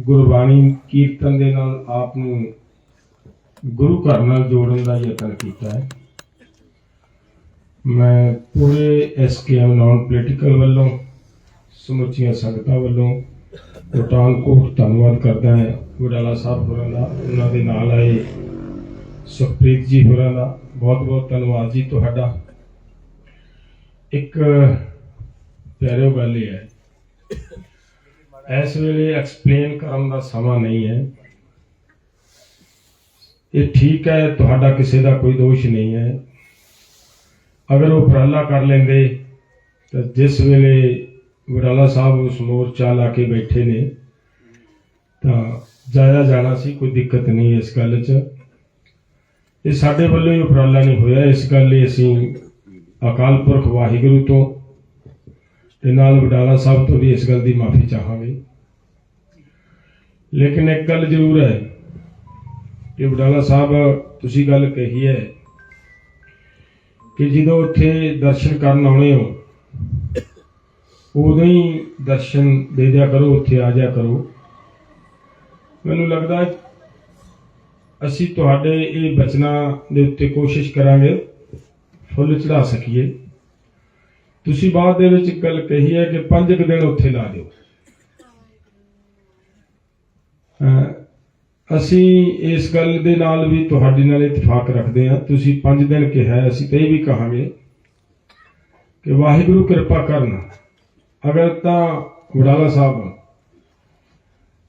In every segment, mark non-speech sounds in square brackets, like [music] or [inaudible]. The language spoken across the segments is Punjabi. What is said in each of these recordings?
ਗੁਰਬਾਣੀ ਕੀਰਤਨ ਦੇ ਨਾਲ ਆਪ ਨੂੰ ਗੁਰੂ ਘਰ ਨਾਲ ਜੋੜਨ ਦਾ ਯਤਨ ਕੀਤਾ ਹੈ। ਮੈਂ ਪੂਰੇ ਐਸਕੇਐਮ ਨਾਨ ਪੋਲੀਟੀਕਲ ਵੱਲੋਂ, ਸਮੁੱਚੀਆਂ ਸੰਗਤਾਂ ਵੱਲੋਂ ਪਠਾਨਕੋਟ ਧੰਨਵਾਦ ਕਰਦਾ ਹਾਂ। ਗੁਰਦਾਲਾ ਸਾਹਿਬ ਹੋਰਾਂ ਦਾ, ਉਹਨਾਂ ਦੇ ਨਾਲ ਆਏ ਸੁਖਪ੍ਰੀਤ ਜੀ ਹੋਰਾਂ ਦਾ ਬਹੁਤ ਬਹੁਤ ਧੰਨਵਾਦ ਜੀ ਤੁਹਾਡਾ। ਇੱਕ ਪਿਆਰਿਓ ਗੱਲ ਇਹ ਹੈ ਇਸ ਵੇਲੇ ਐਕਸਪਲੇਨ ਕਰਨ ਦਾ ਸਮਾਂ ਨਹੀਂ ਹੈ। ਇਹ ਠੀਕ ਹੈ, ਤੁਹਾਡਾ ਕਿਸੇ ਦਾ ਕੋਈ ਦੋਸ਼ ਨਹੀਂ ਹੈ। ਅਗਰ ਉਹ ਉਪਰਾਲਾ ਕਰ ਲੈਂਦੇ, ਤਾਂ ਜਿਸ ਵੇਲੇ ਗੁਰਾਲਾ ਸਾਹਿਬ ਉਸ ਮੋਰਚਾ ਲਾ ਕੇ ਬੈਠੇ ਨੇ, ਤਾਂ ਜਾਇਆ ਜਾਣਾ ਸੀ, ਕੋਈ ਦਿੱਕਤ ਨਹੀਂ ਇਸ ਗੱਲ 'ਚ। ਇਹ ਸਾਡੇ ਵੱਲੋਂ ਹੀ ਉਪਰਾਲਾ ਨਹੀਂ ਹੋਇਆ। ਇਸ ਗੱਲ ਲਈ ਅਸੀਂ ਅਕਾਲ ਪੁਰਖ ਵਾਹਿਗੁਰੂ ਤੋਂ ਤੇ ਨਾਲ ਵਡਾਲਾ ਸਾਹਿਬ ਤੋਂ ਵੀ ਇਸ ਗੱਲ ਦੀ ਮਾਫੀ ਚਾਹਾਂਗੇ। ਲੇਕਿਨ ਇੱਕ ਗੱਲ ਜ਼ਰੂਰ ਹੈ ਕਿ ਵਡਾਲਾ ਸਾਹਿਬ, ਤੁਸੀਂ ਗੱਲ ਕਹੀ ਹੈ ਕਿ ਜਦੋਂ ਉੱਥੇ ਦਰਸ਼ਨ ਕਰਨ ਆਉਣੇ ਹੋ, ਉਦੋਂ ਹੀ ਦਰਸ਼ਨ ਦੇ ਦਿਆ ਕਰੋ, ਉੱਥੇ ਆ ਜਾ ਕਰੋ। ਮੈਨੂੰ ਲੱਗਦਾ ਅਸੀਂ ਤੁਹਾਡੇ ਇਹ ਬਚਨਾਂ ਦੇ ਉੱਤੇ ਕੋਸ਼ਿਸ਼ ਕਰਾਂਗੇ, ਫੁੱਲ ਚੜਾ ਸਕੀਏ। ਤੁਸੀਂ ਬਾਅਦ ਦੇ ਵਿੱਚ ਇੱਕ ਗੱਲ ਕਹੀ ਹੈ ਕਿ ਪੰਜ ਕੁ ਦਿਨ ਉੱਥੇ ਲਾ ਦਿਓ। ਅਸੀਂ ਇਸ ਗੱਲ ਦੇ ਨਾਲ ਵੀ ਤੁਹਾਡੇ ਨਾਲ ਇਤਫਾਕ ਰੱਖਦੇ ਹਾਂ। ਤੁਸੀਂ ਪੰਜ ਦਿਨ ਕਿਹਾ ਅਸੀਂ ਤੇ ਇਹ ਵੀ ਕਹਾਂਗੇ ਕਿ ਵਾਹਿਗੁਰੂ ਕਿਰਪਾ ਕਰਨ। ਅਗਰ ਤਾਂ ਵਡਾਲਾ ਸਾਹਿਬ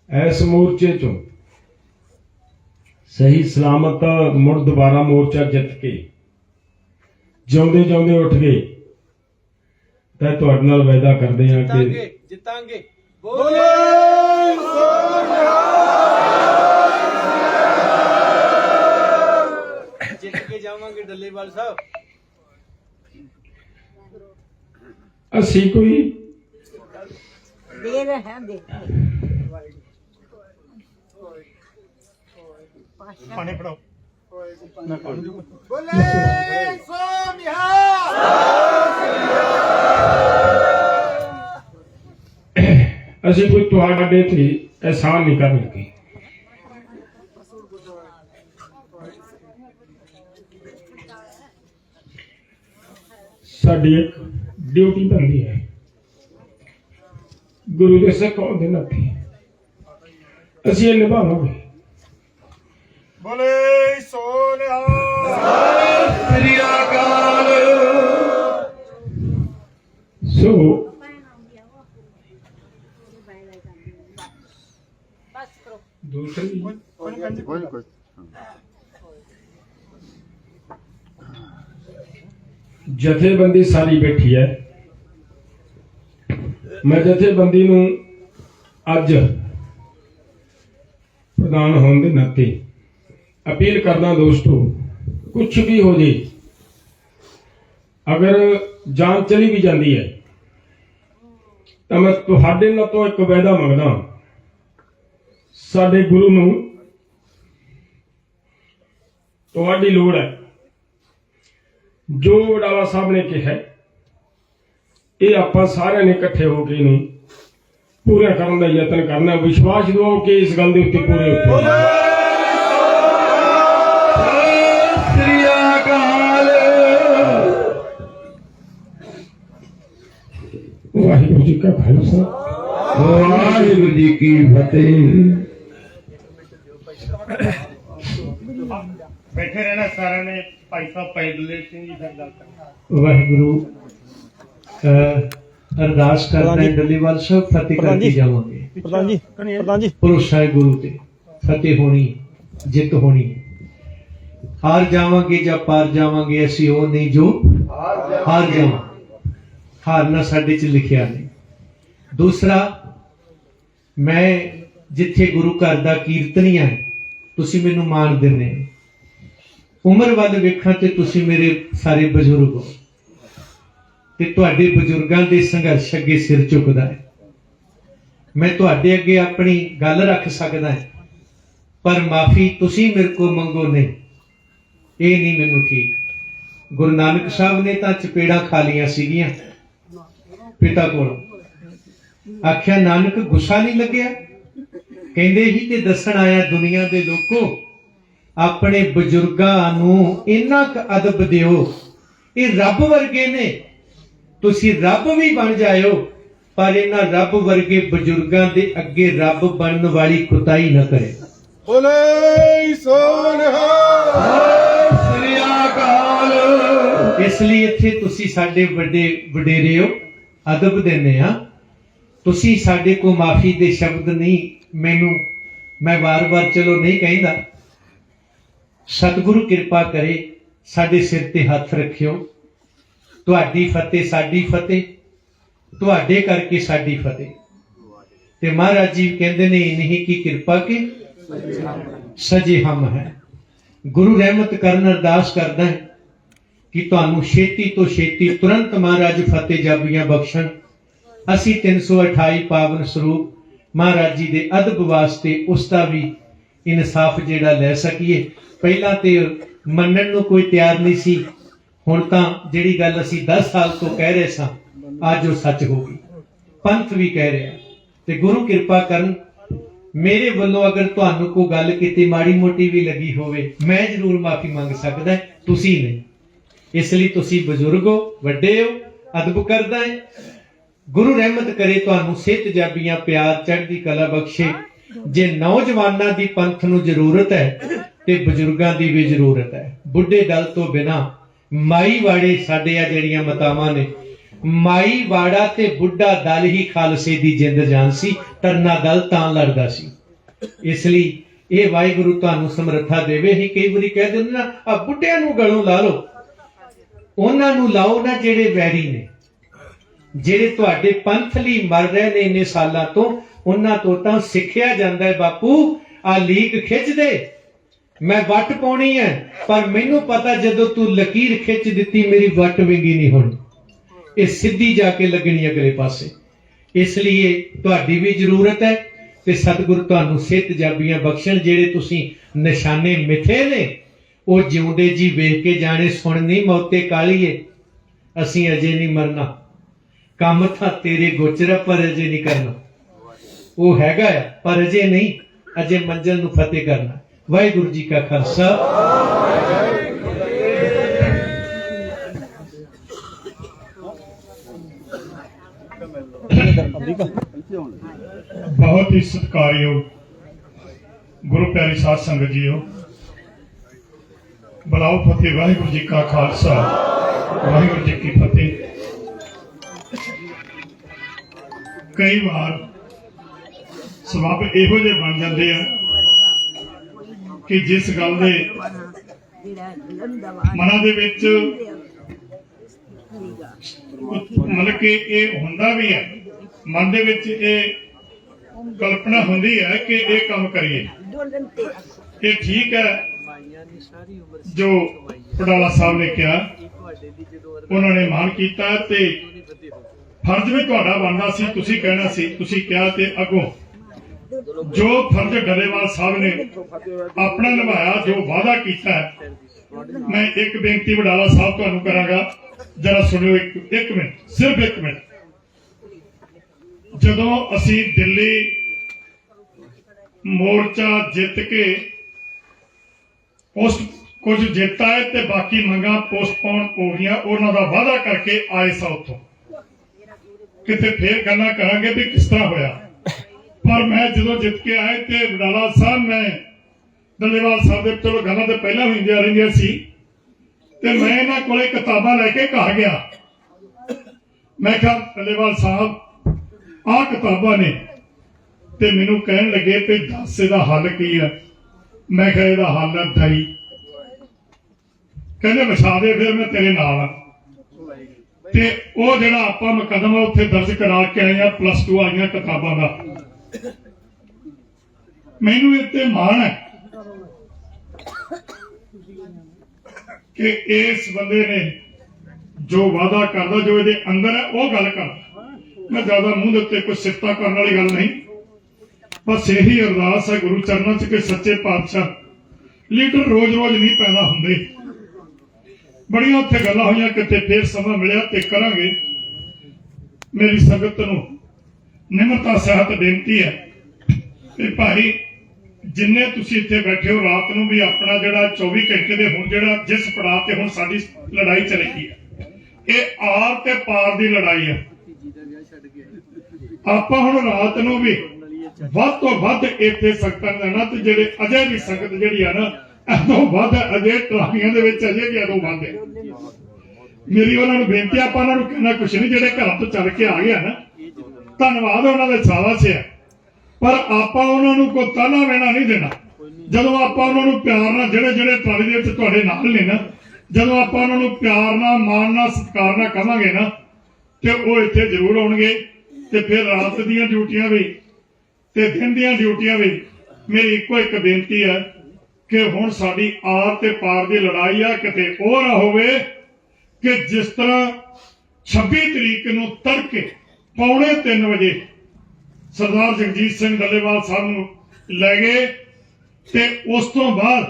ਐਸ ਮੋਰਚੇ ਚੋਂ ਸਹੀ ਸਲਾਮਤ ਮੁੜ ਦੁਬਾਰਾ ਮੋਰਚਾ ਜਿੱਤ ਕੇ ਜਿਉਂਦੇ ਜਿਉਂਦੇ ਉੱਠ ਗਏ। ਤਾਂ ਤੁਹਾਡੇ ਨਾਲ ਵਾਅਦਾ ਕਰਦੇ ਹਾਂ ਕਿ ਜਿੱਤਾਂਗੇ ਜਿੱਤਾਂਗੇ। ਬੋਲੇ! ਜਿੱਤ ਕੇ ਜਾਵਾਂਗੇ ਡੱਲੇਵਾਲ ਸਾਹਿਬ। ਅਸੀਂ ਕੋਈ ਦੇ ਰਹੇ ਹਾਂ ਦੇ ਪਾਣੀ ਫੜਾਓ। ਬੋਲੇ ਸੋ ਅਸੀਂ ਕੋਈ ਤੁਹਾਡੇ ਤੇ ਅਹਿਸਾਨ ਨਹੀਂ ਕਰਨ ਲੱਗੇ। ਸਾਡੀ ਇੱਕ ਡਿਊਟੀ ਬਣਦੀ ਹੈ। ਗੁਰੂ ਦੇ ਸਿੱਖ ਹੋਣ ਦੇ ਨਾਤੇ ਅਸੀਂ ਇਹ ਨਿਭਾਵਾਂਗੇ। ਬੋਲੇ ਸੋਨਿਆ ਸ੍ਰੀ ਅਕਾਲ। ਸੋ ਦੂਸਰੀ। ਕੋਈ ਕੋਈ ਜਥੇਬੰਦੀ ਸਾਰੀ ਬੈਠੀ ਹੈ। ਮੈਂ ਜਥੇਬੰਦੀ ਨੂੰ ਅੱਜ ਪ੍ਰਦਾਨ ਹੋਣ ਦੇ ਨਾਤੇ ਅਪੀਲ ਕਰਦਾ ਦੋਸਤੋ ਕੁਝ ਵੀ ਹੋ ਜੇ, ਅਗਰ ਜਾਨ ਚਲੀ ਵੀ ਜਾਂਦੀ ਹੈ, ਤਾਂ ਮੈਂ ਤੁਹਾਡੇ ਨਾਲ ਤੋਂ ਇੱਕ ਵਾਅਦਾ ਮੰਗਦਾ ਸਾਡੇ ਗੁਰੂ ਨੂੰ ਤੁਹਾਡੀ ਲੋੜ ਹੈ। ਜੋ ਵਡਾਲਾ ਸਾਹਿਬ ਨੇ ਕਿਹਾ ਇਹ ਆਪਾਂ ਸਾਰਿਆਂ ਨੇ ਇਕੱਠੇ ਹੋ ਕੇ ਇਹਨੂੰ ਪੂਰਾ ਕਰਨ ਦਾ ਯਤਨ ਕਰਨਾ ਵਿਸ਼ਵਾਸ ਦਿਵਾਓ ਕਿ ਇਸ ਗੱਲ ਦੇ ਉੱਤੇ ਪੂਰੇ ਉਤਰੋ ਵਾਹਿਗੁਰੂ ਜੀ ਕਾ ਖਾਲਸਾ। ਵਾਹਿਗੁਰੂ ਜੀ ਕੀ ਫਤਿਹ। ਬੈਠੇ ਰਹਿਣਾ ਸਾਰਿਆਂ ਨੇ ਭਾਈ ਸਾਹਿਬ ਪੈਦਲੇ ਸਿੰਘ ਜੀ ਫਿਰ ਗੱਲ ਕਰਨਾ ਵਾਹਿਗੁਰੂ ਅਰਦਾਸ ਕਰਦੇ ਹਾਂ ਡੱਲੀਵਾਲ ਸਾਹਿਬ ਫਤਿਹ ਕਰਕੇ ਜਾਵਾਂਗੇ। ਪ੍ਰਧਾਨ ਜੀ ਪ੍ਰਧਾਨ ਜੀ। ਭਰੋਸਾ ਹੈ ਗੁਰੂ ਤੇ ਫਤਿਹ ਹੋਣੀ ਜਿੱਤ ਹੋਣੀ। ਹਾਰ ਜਾਵਾਂਗੇ ਜਾਂ ਪਾਰ ਜਾਵਾਂਗੇ ਅਸੀਂ ਉਹ ਨਹੀਂ ਜੋ ਹਾਰ ਜਾਵਾਂ ਹਾਰਨਾ ਸਾਡੇ ਚ ਲਿਖਿਆ ਨਹੀਂ। ਦੂਸਰਾ, ਮੈਂ ਜਿੱਥੇ ਗੁਰੂ ਘਰ ਦਾ ਕੀਰਤਨੀਆ ਹੈ, ਤੁਸੀਂ ਮੈਨੂੰ ਮਾਣ ਦਿੰਦੇ ਉਮਰ ਵੱਲ ਵੇਖਾਂ ਤੇ ਤੁਸੀਂ ਮੇਰੇ ਸਾਰੇ ਬਜ਼ੁਰਗ ਹੋ। ਤੇ ਤੁਹਾਡੇ ਬਜ਼ੁਰਗਾਂ ਦੇ ਸੰਘਰਸ਼ ਅੱਗੇ ਸਿਰ ਝੁਕਦਾ ਹੈ। ਮੈਂ ਤੁਹਾਡੇ ਅੱਗੇ ਆਪਣੀ ਗੱਲ ਰੱਖ ਸਕਦਾ ਹਾਂ, ਪਰ ਮਾਫੀ ਤੁਸੀਂ ਮੇਰੇ ਕੋਲ ਮੰਗੋ ਨਹੀਂ। ਇਹ ਨਹੀਂ ਮੈਨੂੰ ਠੀਕ। ਗੁਰੂ ਨਾਨਕ ਸਾਹਿਬ ਨੇ ਤਾਂ ਚਪੇੜਾਂ ਖਾ ਲੀਆਂ ਸੀਗੀਆਂ। ਪਿਤਾ ਕੋਲ। ਆਖਿਆ ਨਾਨਕ ਗੁੱਸਾ ਨਹੀਂ ਲੱਗਿਆ? ਕਹਿੰਦੇ ਹੀ ਤੇ ਦੱਸਣ ਆਇਆ ਦੁਨੀਆ ਦੇ ਲੋਕੋ ਆਪਣੇ ਬਜ਼ੁਰਗਾਂ ਨੂੰ ਇੰਨਾ ਕੁ ਅਦਬ ਦਿਓ। ਇਹ ਰੱਬ ਵਰਗੇ ਨੇ। ਤੁਸੀਂ ਰੱਬ ਵੀ ਬਣ ਜਾਇਓ ਪਰ ਇਹਨਾਂ ਰੱਬ ਵਰਗੇ ਬਜ਼ੁਰਗਾਂ ਦੇ ਅੱਗੇ ਰੱਬ ਬਣਨ ਵਾਲੀ ਕੁਤਾਈ ਨਾ ਕਰੇ। ਬੋਲੇ ਸੋਨਿਹਾ ਸ੍ਰੀ ਅਕਾਲ। ਇਸ ਲਈ ਇੱਥੇ ਤੁਸੀਂ ਸਾਡੇ ਵੱਡੇ ਵਡੇਰੇ ਹੋ। ਅਦਬ ਦਿੰਦੇ ਆ ਤੁਸੀਂ ਸਾਡੇ ਕੋ ਮਾਫੀ ਦੇ ਸ਼ਬਦ ਨਹੀਂ, ਮੈਨੂੰ, ਮੈਂ ਵਾਰ-ਵਾਰ ਚਲੋ ਨਹੀਂ ਕਹਿੰਦਾ। ਸਤਿਗੁਰੂ ਕਿਰਪਾ ਕਰੇ ਸਾਡੇ ਸਿਰ ਤੇ ਹੱਥ ਰੱਖਿਓ। ਤੁਹਾਡੀ ਫਤਿਹ ਸਾਡੀ ਫਤਿਹ, ਤੁਹਾਡੇ ਕਰਕੇ ਸਾਡੀ ਫਤਿਹ। ਤੇ ਮਹਾਰਾਜ ਜੀ ਕਹਿੰਦੇ ਨੇ ਨਹੀਂ ਕੀ ਕਿਰਪਾ ਕੇ? ਸਜੇ ਹਮ ਹੈ। ਗੁਰੂ ਰਹਿਮਤ ਕਰਨ ਅਰਦਾਸ ਕਰਦਾ ਹੈ। ਕਿ ਤੁਹਾਨੂੰ ਛੇਤੀ ਤੋਂ ਛੇਤੀ ਤੁਰੰਤ ਮਹਾਰਾਜ ਫਤਿਹ ਜਾਬੀਆਂ ਬਖਸ਼ਣ। ਅਸੀਂ 328 ਪਾਵਨ ਸਰੂਪ ਮਹਾਰਾਜ ਜੀ ਦੇ ਅਦਬ ਵਾਸਤੇ ਉਸ ਦਾ ਵੀ ਇਨਸਾਫ ਜਿਹੜਾ ਲੈ ਸਕੀਏ। ਪਹਿਲਾਂ ਤੇ ਮੰਨਣ ਨੂੰ ਕੋਈ ਤਿਆਰ ਨਹੀਂ ਸੀ। ਹੁਣ ਤਾਂ ਜਿਹੜੀ ਗੱਲ ਅਸੀਂ 10 ਸਾਲ ਤੋਂ ਕਹਿ ਰਹੇ ਸਾਂ, ਅੱਜ ਉਹ ਸੱਚ ਹੋ ਗਈ। ਪੰਥ ਵੀ ਕਹਿ ਰਿਹਾ। ਤੇ ਗੁਰੂ ਕਿਰਪਾ ਕਰਨ, ਮੇਰੇ ਵੱਲੋਂ ਅਗਰ ਤੁਹਾਨੂੰ ਕੋਈ ਗੱਲ ਕੀਤੀ ਮਾੜੀ ਮੋਟੀ ਵੀ ਲੱਗੀ ਹੋਵੇ, ਮੈਂ ਜ਼ਰੂਰ ਮਾਫੀ ਮੰਗ ਸਕਦਾ। ਤੁਸੀਂ ਨਹੀਂ। ਇਸ ਲਈ ਤੁਸੀਂ ਬਜ਼ੁਰਗ ਹੋ, ਵੱਡੇ ਹੋ, ਅਦਬ ਕਰਦਾ ਹੈ। ਗੁਰੂ ਰਹਿਮਤ ਕਰੇ ਤੁਹਾਨੂੰ ਸਿਹਤ ਜਾਬੀਆਂ ਪਿਆਰ ਚੜ੍ਹਦੀ ਕਲਾ ਬਖਸ਼ੇ। ਜੇ ਨੌਜਵਾਨਾਂ ਦੀ ਪੰਥ ਨੂੰ ਜ਼ਰੂਰਤ ਹੈ, ਤੇ ਬਜ਼ੁਰਗਾਂ ਦੀ ਵੀ ਜ਼ਰੂਰਤ ਹੈ। ਬੁੱਢੇ ਦਲ ਤੋਂ ਬਿਨਾ ਮਾਈ ਵਾੜੇ ਸਾਡੇ ਆ ਜਿਹੜੀਆਂ ਮਤਾਵਾਂ ਨੇ। ਮਾਈ ਵਾੜਾ ਤੇ ਬੁੱਢਾ ਦਲ ਹੀ ਖਾਲਸੇ ਦੀ ਜਿੰਦ ਜਾਨ ਸੀ, ਤਰਨਾ ਦਲ ਤਾਂ ਲੜਦਾ ਸੀ। ਇਸ ਲਈ ਇਹ ਵਾਹਿਗੁਰੂ ਤੁਹਾਨੂੰ ਸਮਰੱਥਾ ਦੇਵੇ। ਹੀ ਕਈ ਵਾਰੀ ਕਹਿ ਦਿੰਦੇ ਨਾ ਆ ਬੁੱਢਿਆਂ ਨੂੰ ਗਲੋਂ ਲਾ ਲਓ। ਉਹਨਾਂ ਨੂੰ ਲਾਓ ਨਾ ਜਿਹੜੇ ਵੈਰੀ ਨੇ, ਜਿਹੜੇ ਤੁਹਾਡੇ ਪੰਥ ਲਈ ਮਰ ਰਹੇ ਨੇ ਇੰਨੇ ਸਾਲਾਂ ਤੋਂ, ਉਹਨਾਂ ਤੋਂ ਤਾਂ ਸਿੱਖਿਆ ਜਾਂਦਾ ਹੈ ਬਾਪੂ, ਆ ਲੀਕ ਖਿੱਚ ਦੇ। ਮੈਂ ਵੱਟ ਪਾਉਣੀ ਹੈ, ਪਰ ਮੈਨੂੰ ਪਤਾ ਜਦੋਂ ਤੂੰ ਲਕੀਰ ਖਿੱਚ ਦਿੱਤੀ, ਮੇਰੀ ਵੱਟ ਵਿੰਗੀ ਨਹੀਂ ਹੋਣੀ। ਇਹ ਸਿੱਧੀ ਜਾ ਕੇ ਲੱਗਣੀ ਅਗਲੇ ਪਾਸੇ। ਇਸ ਲਈ ਤੁਹਾਡੀ ਵੀ ਜ਼ਰੂਰਤ ਹੈ ਤੇ ਸਤਿਗੁਰ ਤੁਹਾਨੂੰ ਸਿੱਧ ਜਾਬੀਆਂ ਬਖਸ਼ਣ, ਜਿਹੜੇ ਤੁਸੀਂ ਨਿਸ਼ਾਨੇ ਮਿੱਥੇ ਨੇ ਉਹ ਜਿਉਂਦੇ ਜੀ ਵੇਖ ਕੇ ਜਾਣੇ, ਸੁਣ ਨਹੀਂ ਮੌਤੇ ਕਾਲੀਏ, ਅਸੀਂ ਅਜੇ ਨਹੀਂ ਮਰਨਾ। ਕੰਮ ਤਾਂ ਤੇਰੇ ਗੋਚਰਾ ਪਰ ਅਜੇ ਨਹੀਂ ਕਰਨਾ। ਉਹ ਹੈਗਾ ਪਰ ਅਜੇ ਨਹੀਂ, ਅਜੇ ਮੰਜ਼ਲ ਨੂੰ ਫਤਿਹ ਕਰਨਾ। ਵਾਹਿਗੁਰੂ ਜੀ ਕਾ ਖਾਲਸਾ। ਬਹੁਤ ਹੀ ਸਤਿਕਾਰਯੋਗ, ਗੁਰੂ ਪਿਆਰੀ ਸਾਧ ਸੰਗਤ ਜੀਓ। ਬਲਾਉ ਫਤਿਹ, ਵਾਹਿਗੁਰੂ ਜੀ ਕਾ ਖਾਲਸਾ, ਵਾਹਿਗੁਰੂ ਜੀ ਕੀ ਫਤਿਹ। ਕਈ ਵਾਰ ਸਬਬ ਇਹੋ ਜਿਹੇ ਬਣ ਜਾਂਦੇ ਆ ਕਿ ਜਿਸ ਗੱਲ ਦੇ ਮਨਾਂ ਦੇ ਵਿੱਚ ਮਤਲਬ ਕਿ ਇਹ ਹੁੰਦਾ ਵੀ ਹੈ ਮਨ ਦੇ ਵਿੱਚ ਇਹ ਕਲਪਨਾ ਹੁੰਦੀ ਹੈ ਕਿ ਇਹ ਕੰਮ ਕਰੀਏ। ਇਹ ਠੀਕ ਹੈ ਜੋ ਪਡਾਲਾ ਸਾਹਿਬ ਨੇ ਕਿਹਾ ਉਹਨਾਂ ਨੇ ਮਾਨ ਕੀਤਾ ਤੇ ਫਰਜ਼ ਵੀ ਤੁਹਾਡਾ ਬਣਦਾ ਸੀ ਤੁਸੀਂ ਕਹਿਣਾ ਸੀ ਤੁਸੀਂ ਕਿਹਾ ਤੇ ਅੱਗੋਂ। ਜੋ ਫਰਜ਼ ਡਰੇਵਾਲ ਸਾਹਿਬ ਨੇ ਆਪਣਾ ਨਿਭਾਇਆ ਜੋ ਵਾਅਦਾ ਕੀਤਾ ਮੈਂ ਇੱਕ ਬੇਨਤੀ ਵਡਾਲਾ ਸਾਹਿਬ ਤੁਹਾਨੂੰ ਕਰਾਂਗਾ। ਜਰਾ ਸੁਣਿਓ ਇੱਕ ਇੱਕ ਮਿੰਟ ਸਿਰਫ ਇੱਕ ਮਿੰਟ। ਜਦੋਂ ਅਸੀਂ ਦਿੱਲੀ ਮੋਰਚਾ ਜਿੱਤ ਕੇ ਪੋਸਟ ਕੁਝ ਜਿੱਤਾ ਹੈ ਤੇ ਬਾਕੀ ਮੰਗਾਂ ਪੋਸਟਪੋਨ ਹੋ ਗਈਆਂ। ਉਹਨਾਂ ਦਾ ਵਾਅਦਾ ਕਰਕੇ ਆਏ ਸਾ ਉੱਥੋਂ। ਕਿਤੇ ਫੇਰ ਗੱਲਾਂ ਕਰਾਂਗੇ ਵੀ ਕਿਸ ਤਰ੍ਹਾਂ ਹੋਇਆ। ਪਰ ਮੈਂ ਜਦੋਂ ਜਿੱਤ ਕੇ ਆਏ ਤੇ ਵਡਾਲਾ ਸਾਹਿਬ, ਮੈਂ ਡੱਲੇਵਾਲ ਸਾਹਿਬ ਦੇ ਚਲੋ ਗੱਲਾਂ ਤੇ ਪਹਿਲਾਂ ਹੁੰਦੀਆਂ ਰਹੀਆਂ ਸੀ। ਤੇ ਮੈਂ ਇਹਨਾਂ ਕੋਲੇ ਕਿਤਾਬਾਂ ਲੈ ਕੇ ਘਰ ਗਿਆ। ਮੈਂ ਕਿਹਾ ਡੱਲੇਵਾਲ ਸਾਹਿਬ, ਆਹ ਕਿਤਾਬਾਂ ਨੇ। ਤੇ ਮੈਨੂੰ ਕਹਿਣ ਲੱਗੇ ਤੇ ਦੱਸ ਇਹਦਾ ਹੱਲ ਕੀ ਹੈ ਮੈਂ ਕਿਹਾ, ਇਹਦਾ ਹੱਲ ਹੈ ਦਈ ਕਹਿੰਦੇ ਵਿਛਾ ਦੇ, ਫਿਰ ਮੈਂ ਤੇਰੇ ਨਾਲ ਆ। ਤੇ ਉਹ ਜਿਹੜਾ ਆਪਾਂ ਮੁਕੱਦਮਾ ਉੱਥੇ ਦਰਜ ਕਰਾ ਕੇ ਆਏ ਆ ਪਲੱਸ 2 ਆਈਆਂ ਕਿਤਾਬਾਂ ਦਾ। ਮੈਨੂੰ ਇੱਥੇ ਮਾਣ ਹੈ ਕਿ ਇਸ ਬੰਦੇ ਨੇ ਜੋ ਵਾਅਦਾ ਕਰਦਾ, ਜੋ ਇਹਦੇ ਅੰਦਰ ਹੈ, ਉਹ ਗੱਲ ਕਰਦਾ। ਮੈਂ ਜ਼ਿਆਦਾ ਮੂੰਹ ਦੇ ਉੱਤੇ ਕੋਈ ਸਿਫਤਾਂ ਕਰਨ ਵਾਲੀ ਗੱਲ ਨਹੀਂ। ਬਸ ਇਹੀ ਅਰਦਾਸ ਹੈ ਗੁਰੂ ਚਰਨਾਂ 'ਚ ਕਿ ਸੱਚੇ ਪਾਤਸ਼ਾਹ, ਲੀਡਰ ਰੋਜ਼-ਰੋਜ਼ ਨਹੀਂ ਪੈਦਾ ਹੁੰਦੇ। ਬੜੀਆਂ ਉੱਥੇ ਗੱਲਾਂ ਹੋਈਆਂ, ਕਿਤੇ ਫੇਰ ਸਮਾਂ ਮਿਲਿਆ ਤੇ ਕਰਾਂਗੇ। ਮੇਰੀ ਸੰਗਤ ਨੂੰ ਨਿਮਰਤਾ, ਸਹਿਤ ਬੇਨਤੀ ਹੈ ਤੇ ਭਾਈ, ਜਿੰਨੇ ਤੁਸੀਂ ਇੱਥੇ ਬੈਠੇ ਹੋ, ਰਾਤ ਨੂੰ ਵੀ ਆਪਣਾ ਜਿਹੜਾ 24 ਘੰਟੇ ਦੇ ਹੁਣ ਜਿਹੜਾ ਜਿਸ ਪੜਾਅ ਤੇ ਹੁਣ ਸਾਡੀ ਲੜਾਈ ਚੱਲੇਗੀ ਹੈ। ਇਹ ਆਰ ਤੇ ਪਾਰ ਦੀ ਲੜਾਈ ਹੈ। ਆਪਾਂ ਹੁਣ ਰਾਤ ਨੂੰ ਵੀ ਵੱਧ ਤੋਂ ਵੱਧ ਇੱਥੇ ਸੰਗਤਾਂ ਨੂੰ, ਤੇ ਜਿਹੜੇ ਅਜੇ ਵੀ ਸੰਗਤ ਜਿਹੜੀ ਆ ਨਾ ਐਦੋਂ ਵੱਧ, ਅਜੇ ਟਰਾਲੀਆਂ ਦੇ ਵਿੱਚ ਅਜੇ ਵੀ ਐਦੋਂ ਵੱਧ ਹੈ। ਮੇਰੀ ਉਹਨਾਂ ਨੂੰ ਬੇਨਤੀ ਆਪਾਂ ਉਹਨਾਂ ਨੂੰ ਕਹਿਣਾ ਕੁਛ ਨਹੀਂ, ਜਿਹੜੇ ਘਰਾਂ ਤੋਂ ਚੱਲ ਕੇ ਆ ਗਿਆ ਨਾ, ਧੰਨਵਾਦ ਉਹਨਾਂ ਦੇ ਸ਼ਾਬਾਸ਼ ਹੈ। ਪਰ ਆਪਾਂ ਉਹਨਾਂ ਨੂੰ ਕੋਈ ਤਾਨਾ ਵੇਣਾ ਨਹੀਂ ਦੇਣਾ। ਜਦੋਂ ਆਪਾਂ ਉਹਨਾਂ ਨੂੰ ਪਿਆਰ ਨਾਲ, ਜਿਹੜੇ ਜਿਹੜੇ ਟਰਾਲੀ ਦੇ ਵਿੱਚ ਤੁਹਾਡੇ ਨਾਲ ਨੇ ਨਾ, ਜਦੋਂ ਆਪਾਂ ਉਹਨਾਂ ਨੂੰ ਪਿਆਰ ਨਾਲ, ਮਾਣ ਨਾਲ, ਸਤਿਕਾਰ ਨਾਲ ਕਹਾਂਗੇ ਨਾ, ਤੇ ਉਹ ਇੱਥੇ ਜ਼ਰੂਰ ਆਉਣਗੇ, ਤੇ ਫਿਰ ਰਾਤ ਦੀਆਂ ਡਿਊਟੀਆਂ ਵੀ, ਤੇ ਦਿਨ ਦੀਆਂ ਡਿਊਟੀਆਂ ਵੀ, ਮੇਰੀ ਇੱਕੋ ਇੱਕ ਬੇਨਤੀ ਹੈ ਕਿ ਹੁਣ ਸਾਡੀ ਆਰ ਤੇ ਪਾਰ ਦੀ ਲੜਾਈ ਆ, ਕਿਤੇ ਉਹ ਨਾ ਹੋਵੇ ਕਿ ਜਿਸ ਤਰ੍ਹਾਂ 26 ਤਰੀਕ ਨੂੰ ਤੜਕੇ ਪੌਣੇ 3 ਵਜੇ ਸਰਦਾਰ ਜਗਜੀਤ ਸਿੰਘ ਡੱਲੇਵਾਲ ਸਾਹਿਬ ਨੂੰ ਲੈ ਗਏ ਤੇ ਉਸ ਤੋਂ ਬਾਅਦ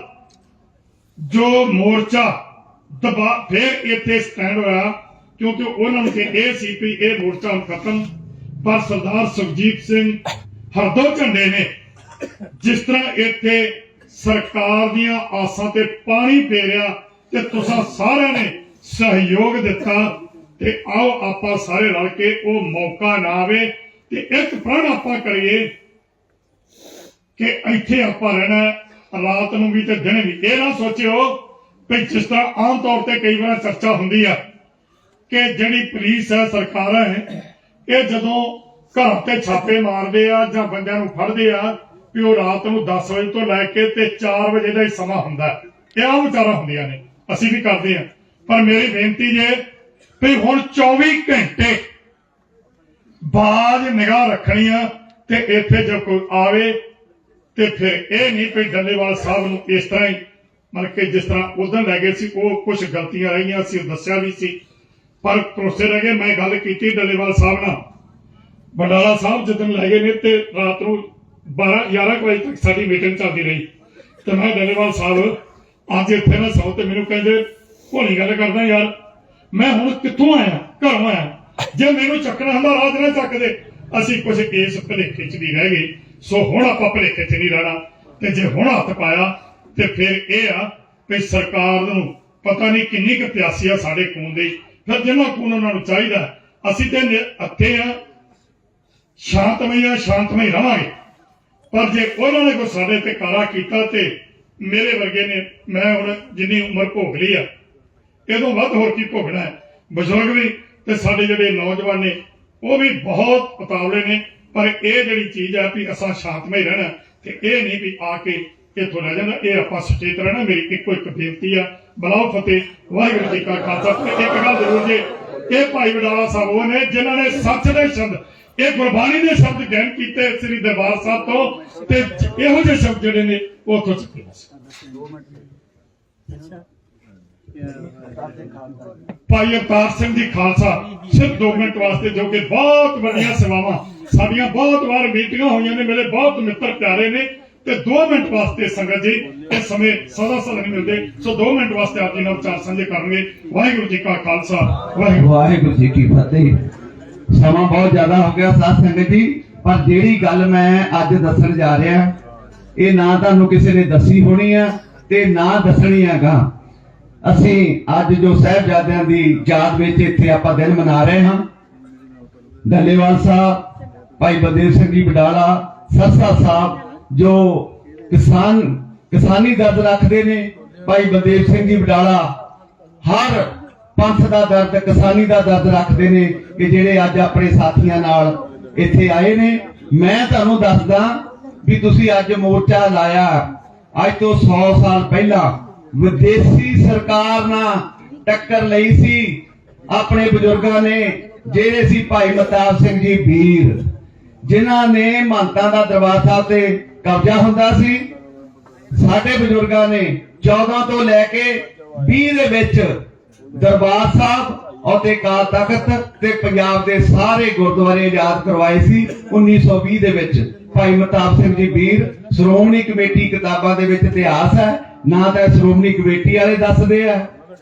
ਜੋ ਮੋਰਚਾ ਦਬਾ ਫਿਰ ਇੱਥੇ ਸਟੈਂਡ ਹੋਇਆ, ਕਿਉਂਕਿ ਉਹਨਾਂ ਨੂੰ ਕਿ ਇਹ ਸੀ ਵੀ ਇਹ ਮੋਰਚਾ ਹੁਣ ਖਤਮ। ਪਰ ਸਰਦਾਰ ਸੁਖਜੀਤ ਸਿੰਘ ਹਰਦੋ ਝੰਡੇ ਨੇ ਜਿਸ ਤਰ੍ਹਾਂ ਇੱਥੇ ਸਰਕਾਰ ਦੀਆਂ ਆਸਾਂ ਤੇ ਪਾਣੀ ਫੇਰਿਆ ਤੇ ਤੁਸੀਂ ਸਾਰਿਆਂ ਨੇ ਸਹਿਯੋਗ ਦਿੱਤਾ ਤੇ ਆਓ ਆਪਾਂ ਸਾਰੇ ਰਲ ਕੇ ਉਹ ਮੌਕਾ ਨਾ ਆਵੇ ਤੇ ਇੱਕ ਪ੍ਰਣ ਆਪਾਂ ਕਰੀਏ ਕਿ ਇੱਥੇ ਆਪਾਂ ਰਹਿਣਾ ਰਾਤ ਨੂੰ ਵੀ ਤੇ ਦਿਨ ਵੀ। ਇਹ ਨਾ ਸੋਚਿਓ ਕਿ ਜਿਸ ਤਰ੍ਹਾਂ ਆਮ ਤੌਰ ਤੇ ਕਈ ਵਾਰ ਚਰਚਾ ਹੁੰਦੀ ਆ ਕਿ ਜਿਹੜੀ ਪੁਲਿਸ ਹੈ, ਸਰਕਾਰਾਂ ਹੈ, ਇਹ ਜਦੋਂ ਘਰ ਤੇ ਛਾਪੇ ਮਾਰਦੇ ਆ ਜਾਂ ਬੰਦਿਆਂ ਨੂੰ ਫੜਦੇ ਆ ਵੀ ਉਹ ਰਾਤ ਨੂੰ 10 ਵਜੇ ਤੋਂ ਲੈ ਕੇ ਤੇ 4 ਵਜੇ ਦਾ ਹੀ ਸਮਾਂ ਹੁੰਦਾ ਹੈ। ਇਹ ਆਮ ਵਿਚਾਰਾਂ ਹੁੰਦੀਆਂ ਨੇ? ਅਸੀਂ ਵੀ ਕਰਦੇ ਹਾਂ। ਪਰ ਮੇਰੀ ਬੇਨਤੀ ਜੇ ਵੀ ਹੁਣ 24 ਘੰਟੇ ਬਾਜ ਨਿਗਾਹ ਰੱਖਣੀ ਆ ਤੇ ਇੱਥੇ ਜੇ ਕੋਈ ਆਵੇ ਤੇ ਫਿਰ ਇਹ ਨਹੀਂ ਵੀ ਡੱਲੇਵਾਲ ਸਾਹਿਬ ਨੂੰ ਇਸ ਤਰ੍ਹਾਂ ਹੀ, ਮਤਲਬ ਕਿ ਜਿਸ ਤਰ੍ਹਾਂ ਉਦੋਂ ਲੈ ਗਏ ਸੀ, ਉਹ ਕੁਝ ਗਲਤੀਆਂ ਰਹੀਆਂ ਸੀ, ਦੱਸਿਆ ਵੀ ਸੀ। ਪਰ ਭਰੋਸੇ ਰਹਿ ਗਏ, ਮੈਂ ਗੱਲ ਕੀਤੀ ਡੱਲੇਵਾਲ ਸਾਹਿਬ ਨਾਲ। ਬੰਡਾਲਾ ਸਾਹਿਬ ਜਦੋਂ ਲੈ ਗਏ ਨੇ ਤੇ ਰਾਤ ਨੂੰ 12 11 ਕੁ ਵਜੇ ਤੱਕ ਸਾਡੀ ਮੀਟਿੰਗ ਚੱਲਦੀ ਰਹੀ। ਤੇ ਮੈਂ ਡੱਲੇਵਾਲ ਸਾਹਿਬ, ਅੱਜ ਇੱਥੇ ਨਾ ਸੌ ਤੇ ਮੈਨੂੰ ਕਹਿੰਦੇ, ਭੋਲੀ ਗੱਲ ਕਰਦਾ ਯਾਰ, ਮੈਂ ਹੁਣ ਕਿੱਥੋਂ ਆਇਆ? ਘਰੋਂ ਆਇਆ। ਜੇ ਮੈਨੂੰ ਚੱਕਣਾ ਹੁੰਦਾ ਰਾਤ ਨਾ ਚੱਕਦੇ ਅਸੀਂ ਕੁਝ ਕੇਸ ਭਲੇਖੇ ਚ ਵੀ ਰਹਿ ਗਏ। ਸੋ ਹੁਣ ਆਪਾਂ ਭਲੇਖੇ ਚ ਨਹੀਂ ਰਹਿਣਾ। ਤੇ ਜੇ ਹੁਣ ਹੱਥ ਪਾਇਆ, ਤੇ ਫਿਰ ਇਹ ਆ ਵੀ ਸਰਕਾਰ ਨੂੰ ਪਤਾ ਨਹੀਂ ਕਿੰਨੀ ਕੁ ਪਿਆਸੀ ਆ ਸਾਡੇ ਖੂਨ ਦੀ। ਫਿਰ ਜਿੰਨਾ ਖੂਨ ਉਹਨਾਂ ਨੂੰ ਚਾਹੀਦਾ, ਅਸੀਂ ਤੇ ਨਿ- ਅੱਥੇ ਆ। ਸ਼ਾਂਤਮਈ ਆ, ਸ਼ਾਂਤਮਈ ਰਵਾਂਗੇ ਪਰ ਜੇ ਉਹਨਾਂ ਨੇ ਕੋਈ ਸਾਡੇ ਤੇ ਕਾਰਾ ਕੀਤਾ ਤੇ ਮੇਰੇ ਵਰਗੇ ਨੇ, ਮੈਂ ਹੁਣ ਜਿੰਨੀ ਉਮਰ ਭੋਗ ਲਈ ਆ ਇਹਦੋਂ ਵੱਧ ਹੋਰ ਕੀ ਭੋਗਣਾ ਹੈ? ਬਜ਼ੁਰਗ ਵੀ ਤੇ ਸਾਡੇ ਜਿਹੜੇ ਨੌਜਵਾਨ ਨੇ, ਉਹ ਵੀ ਬਹੁਤ ਉਤਾਵਲੇ ਨੇ, ਪਰ ਇਹ ਜਿਹੜੀ ਚੀਜ਼ ਆ ਵੀ ਅਸਾਂ ਸ਼ਾਂਤਮਈ ਰਹਿਣਾ ਤੇ ਇਹ ਨਹੀਂ ਵੀ ਆ ਕੇ ਇੱਥੋਂ ਰਹਿ ਜਾਣਾ, ਇਹ ਆਪਾਂ ਸੁਚੇਤ ਰਹਿਣਾ, ਮੇਰੀ ਇੱਕੋ ਇੱਕ ਬੇਨਤੀ ਆ। ਬਲਾਓ ਫਤਿਹ, ਵਾਹਿਗੁਰੂ ਜੀ ਕਾ ਖਾਲਸਾ। ਇੱਕ ਗੱਲ ਜ਼ਰੂਰ ਜੇ, ਇਹ ਭਾਈ ਵਡਾਲਾ ਸਾਹਿਬ ਉਹ ਨੇ, ਜਿਨ੍ਹਾਂ ਨੇ ਸੱਚ ਦੇ ਸ਼ਬਦ ਇਹ ਗੁਰਬਾਣੀ ਦੇ ਸ਼ਬਦ ਗਹਿਣ ਕੀਤੇ ਸ੍ਰੀ ਦਰਬਾਰ ਸਾਹਿਬ ਤੋਂ ਤੇ ਇਹੋ ਜਿਹੇ ਸ਼ਬਦ ਜਿਹੜੇ ਨੇ ਉਹ ਉੱਥੋਂ ਚੱਕੇ ਭਾਈ ਅਵਤਾਰ ਸਿੰਘ ਜੀ ਖਾਲਸਾ, ਸਿਰਫ 2 ਮਿੰਟ ਵਾਸਤੇ ਜੋ ਕਿ ਬਹੁਤ ਵੱਡੀਆਂ ਸੇਵਾਵਾਂ, ਸਾਡੀਆਂ ਬਹੁਤ ਵਾਰ ਮੀਟਿੰਗਾਂ ਹੋਈਆਂ ਨੇ, ਮੇਰੇ ਬਹੁਤ ਮਿੱਤਰ ਪਿਆਰੇ ਨੇ ਤੇ 2 ਮਿੰਟ ਵਾਸਤੇ ਸੰਗਤ ਜੀ, ਇਸ ਸਮੇਂ ਸਦਾ ਸਦਾ ਨਹੀਂ ਮਿਲਦੇ, ਸੋ 2 ਮਿੰਟ ਵਾਸਤੇ ਆਪ ਜੀ ਨਾਲ ਵਿਚਾਰ ਸਾਂਝੇ ਕਰਨਗੇ। ਵਾਹਿਗੁਰੂ ਜੀ ਕਾ ਖਾਲਸਾ ਵਾਹਿਗੁਰੂ ਵਾਹਿਗੁਰੂ ਜੀ ਕੀ ਫਤਿਹ। ਸਮਾਂ ਬਹੁਤ ਜ਼ਿਆਦਾ ਹੋ ਗਿਆ ਸਾਧ ਸੰਗਤ ਜੀ, ਪਰ ਜਿਹੜੀ ਗੱਲ ਮੈਂ ਅੱਜ ਦੱਸਣ ਜਾ ਰਿਹਾ, ਇਹ ਨਾ ਤੁਹਾਨੂੰ ਕਿਸੇ ਨੇ ਦੱਸੀ ਹੋਣੀ ਆ ਤੇ ਨਾ ਦੱਸਣੀ ਹੈਗਾ। ਅਸੀਂ ਅੱਜ ਜੋ ਸਾਹਿਬਜ਼ਾਦਿਆਂ ਦੀ ਯਾਦ ਵਿੱਚ ਇੱਥੇ ਆਪਾਂ ਦਿਨ ਮਨਾ ਰਹੇ ਹਾਂ, ਡੱਲੇਵਾਲ ਸਾਹਿਬ, ਭਾਈ ਬਲਦੇਵ ਸਿੰਘ ਜੀ ਬਡਾਲਾ ਸਰਸਾ ਸਾਹਿਬ, ਜੋ ਕਿਸਾਨ, ਕਿਸਾਨੀ ਦਰਦ ਰੱਖਦੇ ਨੇ, ਭਾਈ ਬਲਦੇਵ ਸਿੰਘ ਜੀ ਬਡਾਲਾ, ਹਰ ਪੰਥ ਦਾ ਦਰਦ, ਕਿਸਾਨੀ ਦਾ ਦਰਦ ਰੱਖਦੇ ਨੇ ਕਿ ਜਿਹੜੇ ਅੱਜ ਆਪਣੇ ਸਾਥੀਆਂ ਨਾਲ ਇੱਥੇ ਆਏ ਨੇ। ਮੈਂ ਤੁਹਾਨੂੰ ਦੱਸਦਾ ਵੀ ਤੁਸੀਂ ਅੱਜ ਮੋਰਚਾ ਲਾਇਆ। ਅੱਜ ਤੋਂ 100 ਸਾਲ ਪਹਿਲਾਂ ਵਿਦੇਸ਼ੀ ਸਰਕਾਰ ਨਾਲ ਟੱਕਰ ਲਈ ਸੀ। ਆਪਣੇ ਬਜ਼ੁਰਗਾਂ ਨੇ, ਜਿਹੜੇ ਸੀ ਭਾਈ ਮਤਾਬ ਸਿੰਘ ਜੀ ਵੀਰ, ਜਿਨ੍ਹਾਂ ਨੇ ਮਹੰਤਾਂ ਦਾ ਦਰਬਾਰ ਸਾਹਿਬ ਤੇ ਕਬਜ਼ਾ ਹੁੰਦਾ ਸੀ। ਸਾਡੇ ਬਜ਼ੁਰਗਾਂ ਨੇ 14 ਤੋਂ ਲੈ ਕੇ 20 ਦੇ ਵਿੱਚ ਦਰਬਾਰ ਸਾਹਿਬ ਅਤੇ ਕਾਲ ਤਖਤ ਤੇ ਪੰਜਾਬ ਦੇ ਸਾਰੇ ਗੁਰਦੁਆਰੇ ਆਜ਼ਾਦ ਕਰਵਾਏ ਸੀ 1920 ਦੇ ਵਿੱਚ। ਭਾਈ ਮਤਾਬ ਸਿੰਘ ਜੀ ਵੀਰ, ਸ਼੍ਰੋਮਣੀ ਕਮੇਟੀ ਕਿਤਾਬਾਂ ਦੇ ਵਿੱਚ ਇਤਿਹਾਸ ਹੈ। ਨਾ ਤਾਂ ਸ਼੍ਰੋਮਣੀ ਕਮੇਟੀ ਵਾਲੇ ਦੱਸਦੇ ਆ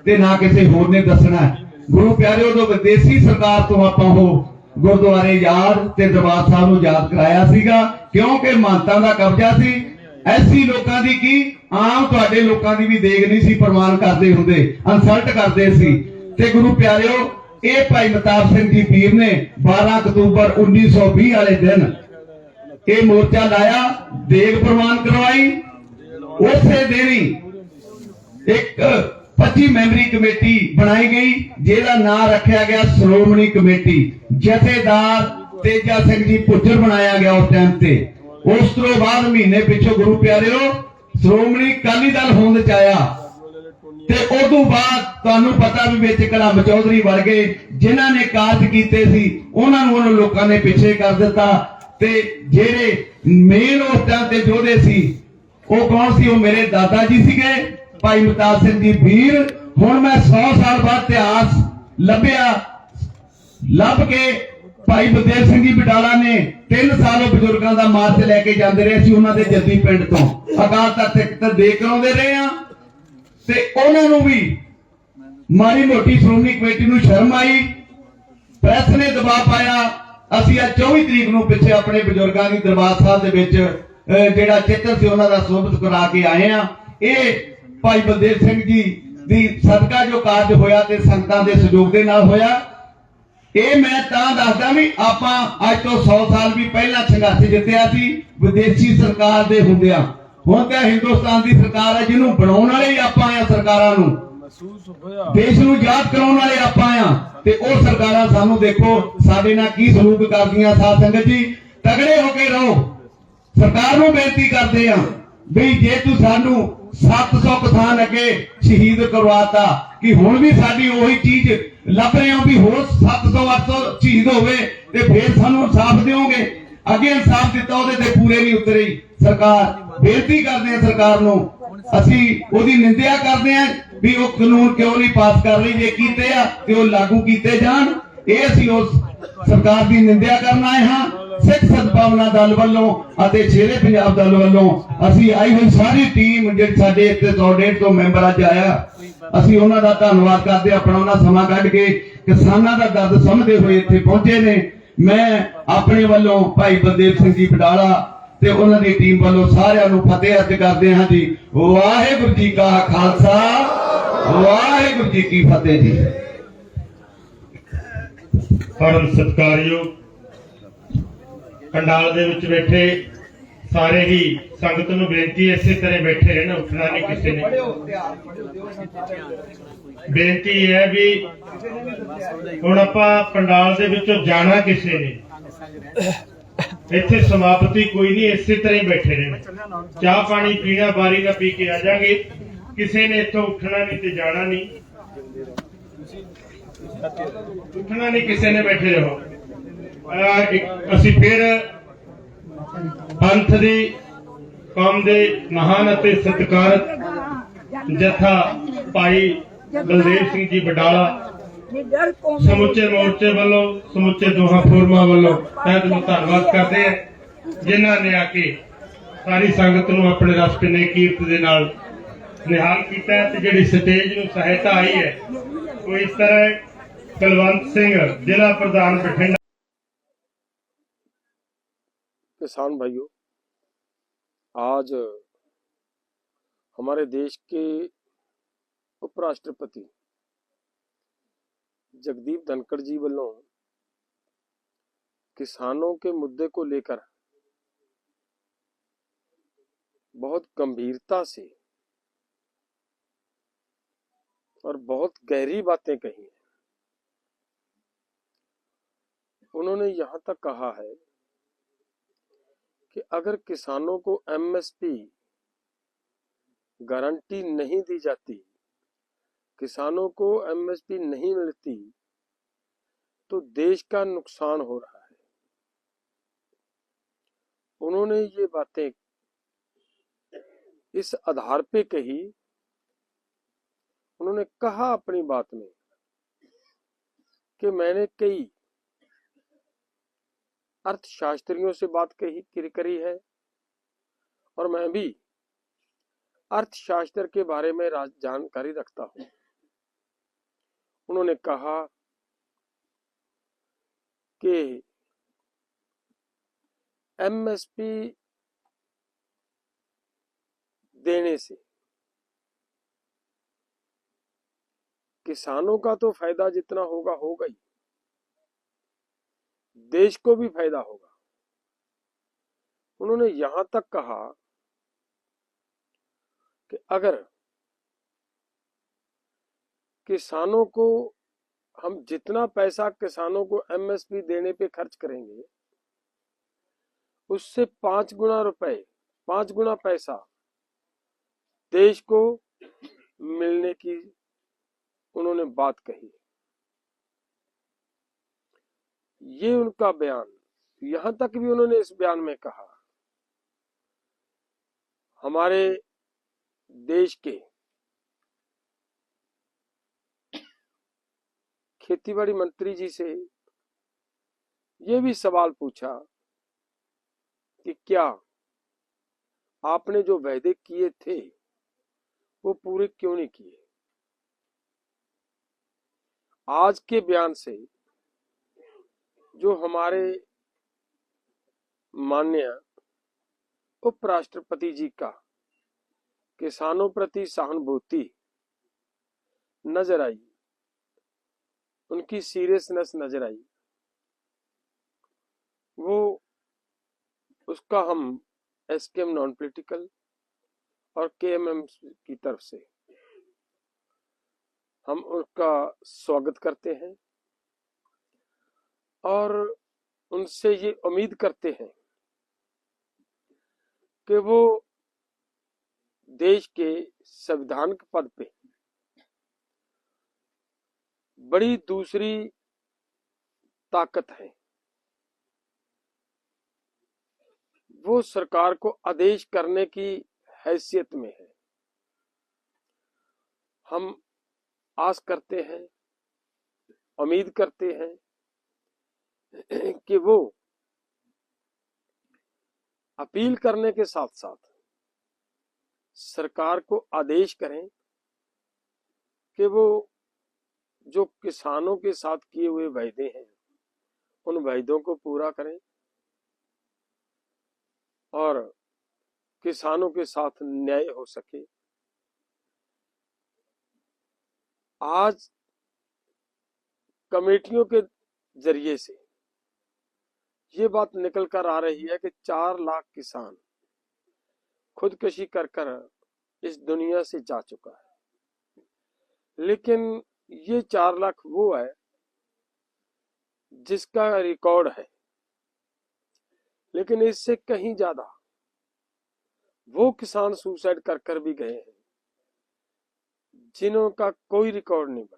ਤੇ ਨਾ ਕਿਸੇ ਹੋਰ ਨੇ ਦੱਸਣਾ ਗੁਰੂ ਪਿਆਰਿਓ ਤੋਂ ਵਿਦੇਸ਼ੀ ਸਰਕਾਰ ਤੋਂ ਆਪਾਂ ਉਹ ਗੁਰਦੁਆਰੇ ਯਾਦ ਤੇ ਦਰਬਾਰ ਸਾਹਿਬ ਨੂੰ ਯਾਦ ਕਰਾਇਆ ਸੀਗਾ, ਕਿਉਂਕਿ ਮਾਨਤਾ ਦਾ ਕਬਜ਼ਾ ਸੀ। ਐਸੀ ਲੋਕਾਂ ਦੀ ਕੀ ਆਮ ਤੁਹਾਡੇ ਲੋਕਾਂ ਦੀ ਵੀ ਦੇਖ ਨਹੀਂ ਸੀ ਪ੍ਰਵਾਨ ਕਰਦੇ ਹੁੰਦੇ ਇਨਸਲਟ ਕਰਦੇ ਸੀ। ਤੇ ਗੁਰੂ ਪਿਆਰਿਓ, ਇਹ ਭਾਈ ਮਤਾਬ ਸਿੰਘ ਜੀ ਪੀਰ ਨੇ 12 ਅਕਤੂਬਰ 1920 ਵਾਲੇ ਦਿਨ ਇਹ ਮੋਰਚਾ ਲਾਇਆ, ਦੇਗ ਪ੍ਰਵਾਨ ਕਰਵਾਈ। ਉਸੇ ਦਿਨ ਹੀ ਇੱਕ 25 ਮੈਂਬਰੀ ਕਮੇਟੀ ਬਣਾਈ ਗਈ, ਜਿਹਦਾ ਨਾਮ ਰੱਖਿਆ ਗਿਆ ਸ਼੍ਰੋਮਣੀ ਕਮੇਟੀ। ਜਥੇਦਾਰ ਤੇਜਾ ਸਿੰਘ ਜੀ ਪੁੱਜਰ ਬਣਾਇਆ ਗਿਆ ਉਸ ਟਾਈਮ ਤੇ। ਉਸ ਤੋਂ ਬਾਅਦ ਮਹੀਨੇ ਪਿੱਛੋਂ ਗੁਰੂ ਪਿਆਰਿਓ ਸ਼੍ਰੋਮਣੀ ਅਕਾਲੀ ਦਲ ਹੋਂਦ ਚ ਆਇਆ ਤੇ ਉਦੋਂ ਬਾਅਦ ਤੁਹਾਨੂੰ ਪਤਾ ਵੀ ਵਿੱਚ ਕਲਮ ਚੌਧਰੀ ਵਰਗੇ ਜਿਨ੍ਹਾਂ ਨੇ ਕਾਰਜ ਕੀਤੇ ਸੀ, ਉਹਨਾਂ ਨੂੰ ਉਹਨਾਂ ਲੋਕਾਂ ਨੇ ਪਿੱਛੇ ਕਰ ਦਿੱਤਾ। ਤੇ ਜਿਹੜੇ ਮੇਨ ਉਸ ਟਾਈਮ ਤੇ ਯੋਧੇ ਸੀ, ਉਹ ਕੌਣ ਸੀ? ਉਹ ਮੇਰੇ ਦਾਦਾ ਜੀ ਸੀਗੇ, ਭਾਈ ਮਤਾਬ ਸਿੰਘ ਜੀ ਵੀਰ। ਹੁਣ ਮੈਂ 100 ਸਾਲ ਬਾਅਦ ਇਤਿਹਾਸ ਲੱਭਿਆ, ਲੱਭ ਕੇ ਭਾਈ ਬਦੇਵ ਸਿੰਘ ਜੀ ਬਟਾਲਾ ਨੇ ਤਿੰਨ ਸਾਲ ਉਹ ਬਜ਼ੁਰਗਾਂ ਦਾ ਮਾਰਚ ਲੈ ਕੇ ਜਾਂਦੇ ਰਹੇ ਸੀ ਉਹਨਾਂ ਦੇ ਜੱਦੀ ਪਿੰਡ ਤੋਂ। ਅਕਾਲ ਤਖਤ ਦੇ ਕਰਾਉਂਦੇ ਰਹੇ ਆ ਤੇ ਉਹਨਾਂ ਨੂੰ ਵੀ ਮਾੜੀ ਮੋਟੀ ਸ਼੍ਰੋਮਣੀ ਕਮੇਟੀ ਨੂੰ ਸ਼ਰਮ ਆਈ। ਪ੍ਰੈਸ ਨੇ ਦਬਾਅ ਪਾਇਆ। ਅਸੀਂ ਅੱਜ 24 ਤਰੀਕ ਨੂੰ ਪਿੱਛੇ ਆਪਣੇ ਬਜ਼ੁਰਗਾਂ ਦੀ ਦਰਬਾਰ ਸਾਹਿਬ ਦੇ ਵਿੱਚ ਜਿਹੜਾ ਚਿੱਤਰ ਸੀ ਉਹਨਾਂ ਦਾ ਸੋਭਤ ਕਰਾ ਕੇ ਆਏ ਆ। ਇਹ ਭਾਈ ਬਲਦੇਵ ਸਿੰਘ ਜੀ ਦੀ ਸਦਕਾ ਜੋ ਕਾਰਜ ਹੋਇਆ ਤੇ ਸੰਗਤਾਂ ਦੇ ਸਹਿਯੋਗ ਦੇ ਨਾਲ ਹੋਇਆ। ਇਹ ਮੈਂ ਤਾਂ ਦੱਸਦਾ ਵੀ ਆਪਾਂ ਅੱਜ ਤੋਂ 100 ਸਾਲ ਵੀ ਪਹਿਲਾਂ ਸੰਘਰਸ਼ ਜਿੱਤਿਆ ਸੀ ਵਿਦੇਸ਼ੀ ਸਰਕਾਰ ਦੇ ਹੁੰਦਿਆਂ ਹੁਣ ਤਾਂ ਹਿੰਦੁਸਤਾਨ ਦੀ ਸਰਕਾਰ ਹੈ ਜਿਹਨੂੰ ਬਣਾਉਣ ਵਾਲੇ ਹੀ ਆਪਾਂ ਆ ਸਰਕਾਰਾਂ ਨੂੰ। ਦੇਸ਼ ਨੂੰ ਯਾਦ ਕਰਾਉਣ ਵਾਲੇ ਆਪਾਂ ਆ। ਤੇ ਉਹ ਸਰਕਾਰਾਂ ਸਾਨੂੰ ਦੇਖੋ ਸਾਡੇ ਨਾਲ ਕੀ ਸਲੂਕ ਕਰਦੀਆਂ ਸਾਧ ਸੰਗਤ ਜੀ। ਤਗੜੇ ਹੋ ਕੇ ਰਹੋ। ਸਰਕਾਰ ਨੂੰ ਬੇਨਤੀ ਕਰਦੇ ਆ ਵੀ ਜੇ ਤੂੰ ਸਾਨੂੰ 700 ਕਿਸਾਨ ਅੱਗੇ ਸ਼ਹੀਦ ਕਰਵਾਤਾ ਕਿ ਹੁਣ ਵੀ ਸਾਡੀ ਉਹੀ ਚੀਜ਼ ਲੱਭ ਰਹੇ ਹੋ ਵੀ ਹੋਰ 700 800 ਸ਼ਹੀਦ ਹੋਵੇ ਤੇ ਫੇਰ ਸਾਨੂੰ ਇਨਸਾਫ ਦਿਓਗੇ। ਅੱਗੇ ਇਨਸਾਫ ਦਿੱਤਾ ਉਹਦੇ ਤੇ ਪੂਰੇ ਨਹੀਂ ਉਤਰੇ। ਸਰਕਾਰ, ਬੇਨਤੀ ਕਰਦੇ ਆ ਸਰਕਾਰ ਨੂੰ, ਅਸੀਂ ਉਹਦੀ ਨਿੰਦਿਆ ਕਰਦੇ ਆ ਵੀ ਉਹ ਕਾਨੂੰਨ ਕਿਉਂ ਨਹੀਂ ਪਾਸ ਕਰ ਰਹੀ, ਜੇ ਕੀਤੇ ਆ ਤੇ ਉਹ ਲਾਗੂ ਕੀਤੇ ਜਾਣ। ਇਹ ਅਸੀਂ ਉਸ ਸਰਕਾਰ ਦੀ ਨਿੰਦਿਆ ਕਰਨ ਆਏ ਹਾਂ। ਸਿੱਖ ਸਦਭਾਵਨਾ ਦਲ ਵੱਲੋਂ ਅਤੇ ਸ਼ੇਰੇ ਪੰਜਾਬ ਦਲ ਵੱਲੋਂ ਅਸੀਂ ਆਈ ਹੋਈ ਸਾਰੀ ਟੀਮ ਜਿਹੜੀ ਸਾਡੇ ਇੱਥੇ 100 ਤੋਂ ਮੈਂਬਰ ਅੱਜ ਆਇਆ। ਅਸੀਂ ਉਹਨਾਂ ਦਾ ਧੰਨਵਾਦ ਕਰਦੇ ਆਪਣਾ ਉਹਨਾਂ ਸਮਾਂ ਕੱਢ ਕੇ ਕਿਸਾਨਾਂ ਦਾ ਦਰਦ ਸਮਝਦੇ ਹੋਏ ਇੱਥੇ ਪਹੁੰਚੇ ਨੇ। ਮੈਂ ਆਪਣੇ ਵੱਲੋਂ ਭਾਈ ਬਲਦੇਵ ਸਿੰਘ ਜੀ ਬਡਾਲਾ ਤੇ ਉਹਨਾਂ ਦੀ ਟੀਮ ਵੱਲੋਂ ਸਾਰਿਆਂ ਨੂੰ ਫਤਿਹ ਅੱਜ ਕਰਦੇ ਹਾਂ ਜੀ। ਵਾਹਿਗੁਰੂ ਜੀ ਕਾ ਖਾਲਸਾ, ਵਾਹਿਗੁਰੂ ਜੀ ਕੀ ਫਤਿਹ ਜੀ। ਪਰਮ ਸਤਿਕਾਰਯੋਗ ਪੰਡਾਲ ਦੇ ਵਿੱਚ ਬੈਠੇ ਸਾਰੇ ਹੀ ਸੰਗਤ ਨੂੰ ਬੇਨਤੀ ਇਸੇ ਤਰ੍ਹਾਂ ਬੈਠੇ ਰਹਿਣਾ ਉੱਠਣਾ ਨਹੀਂ ਕਿਸੇ ਨੇ। ਬੇਨਤੀ ਇਹ ਹੈ ਵੀ ਹੁਣ ਆਪਾਂ ਪੰਡਾਲ ਦੇ ਵਿੱਚੋਂ ਜਾਣਾ ਕਿਸੇ ਨੇ। ਇੱਥੇ ਸਮਾਪਤੀ ਕੋਈ ਨਹੀਂ ਇਸੇ ਤਰ੍ਹਾਂ ਹੀ ਬੈਠੇ ਰਹਿਣਾ। ਚਾਹ ਪਾਣੀ ਪੀਣਾ ਬਾਰੀ ਦਾ ਪੀ ਕੇ ਆ ਜਾਾਂਗੇ। ਕਿਸੇ ਨੇ ਇੱਥੋਂ ਉੱਠਣਾ ਨਹੀਂ ਤੇ ਜਾਣਾ ਨਹੀਂ। ਉੱਠਣਾ ਨਹੀਂ ਕਿਸੇ ਨੇ ਬੈਠੇ ਰਹੋ। ਅਸੀਂ ਫਿਰ ਪੰਥ ਦੀ ਕੌਮ ਦੇ ਮਹਾਨ ਅਤੇ ਸਤਿਕਾਰਤ ਜਥਾ ਭਾਈ ਬਲਦੇਵ ਸਿੰਘ ਜੀ ਬਡਾਲਾ ਸਮੁੱਚੇ ਮੋਰਚੇ ਵੱਲੋਂ ਸਮੁੱਚੇ ਦੋਹਾਂ ਫੋਰਮਾਂ ਵੱਲੋਂ ਤਹਿ ਦਿਲੋਂ ਧੰਨਵਾਦ ਕਰਦੇ ਹਾਂ ਜਿਨ੍ਹਾਂ ਨੇ ਆ ਕੇ ਸਾਰੀ ਸੰਗਤ ਨੂੰ ਆਪਣੇ ਰਸ ਨੇ ਕੀਰਤ ਦੇ ਨਾਲ ਨਿਹਾਲ ਕੀਤਾ ਤੇ ਜਿਹੜੀ ਸਟੇਜ ਨੂੰ ਸਹਾਇਤਾ ਆਈ ਹੈ ਉਹ ਇਸ ਤਰ੍ਹਾਂ ਹੈ, ਕੁਲਵੰਤ ਸਿੰਘ ਜ਼ਿਲ੍ਹਾ ਪ੍ਰਧਾਨ ਬਠਿੰਡਾ। किसान भाइयों, आज हमारे देश के उपराष्ट्रपति जगदीप धनखड़ जी ਵੱਲੋਂ किसानों के मुद्दे को लेकर बहुत गंभीरता से और बहुत गहरी बातें कही हैं। उन्होंने यहाँ तक कहा है कि अगर किसानों को एमएसपी गारंटी नहीं दी जाती, किसानों को एमएसपी नहीं मिलती तो देश का नुकसान हो रहा है। उन्होंने ये बातें इस आधार पे कही। उन्होंने कहा अपनी बात में कि मैंने कई अर्थशास्त्रियों से बात कही, करी है। और मैं भी अर्थशास्त्र के बारे में जानकारी रखता हूँ। उन्होंने कहा कि एमएसपी देने से किसानों का तो फ़ायदा जितना होगा होगा ही। देश को भी फ़ायदा होगा। उन्होंने यहाँ तक कहा कि अगर किसानों को हम जितना पैसा किसानों को एमएसपी देने पे खर्च करेंगे, उससे पाँच गुना रुपए, पाँच गुना पैसा देश को मिलने की उन्होंने बात कही ये उनका बयान, यहाँ तक भी उन्होंने इस बयान में कहा, हमारे देश के खेतीबाड़ी मंत्री जी से ये भी सवाल पूछा कि क्या आपने जो वायदे किए थे, वो पूरे क्यों नहीं किए? आज के बयान से जो हमारे मान्य उपराष्ट्रपति जी का किसानों प्रति सहानुभूति नज़र आई, उनकी सीरियसनेस नज़र आई, वो उसका हम एस के एम नॉन पोलिटिकल और के एम एम की तरफ़ से हम उसका स्वागत करते हैं। और उनसे ये उम्मीद करते हैं कि वो देश के संविधान के पद पे बड़ी दूसरी ताकत है। वो सरकार को आदेश करने की हैसियत में है। हम आस करते हैं, उम्मीद करते हैं [clears throat] कि वो अपील करने के साथ साथ सरकार को आदेश करें कि वो जो किसानों के साथ किए हुए वायदे हैं उन वायदों को पूरा करें और किसानों के साथ न्याय हो सके। आज कमेटियों के ज़रिए से ये बात निकल कर आ रही है कि चार लाख किसान खुदकशी कर कर इस दुनिया से जा चुका है। लेकिन ये चार लाख वो है जिसका रिकॉर्ड है। लेकिन इससे कहीं ज़्यादा वो किसान सुसाइड कर कर भी गए हैं, जिन्हों का कोई रिकॉर्ड नहीं बना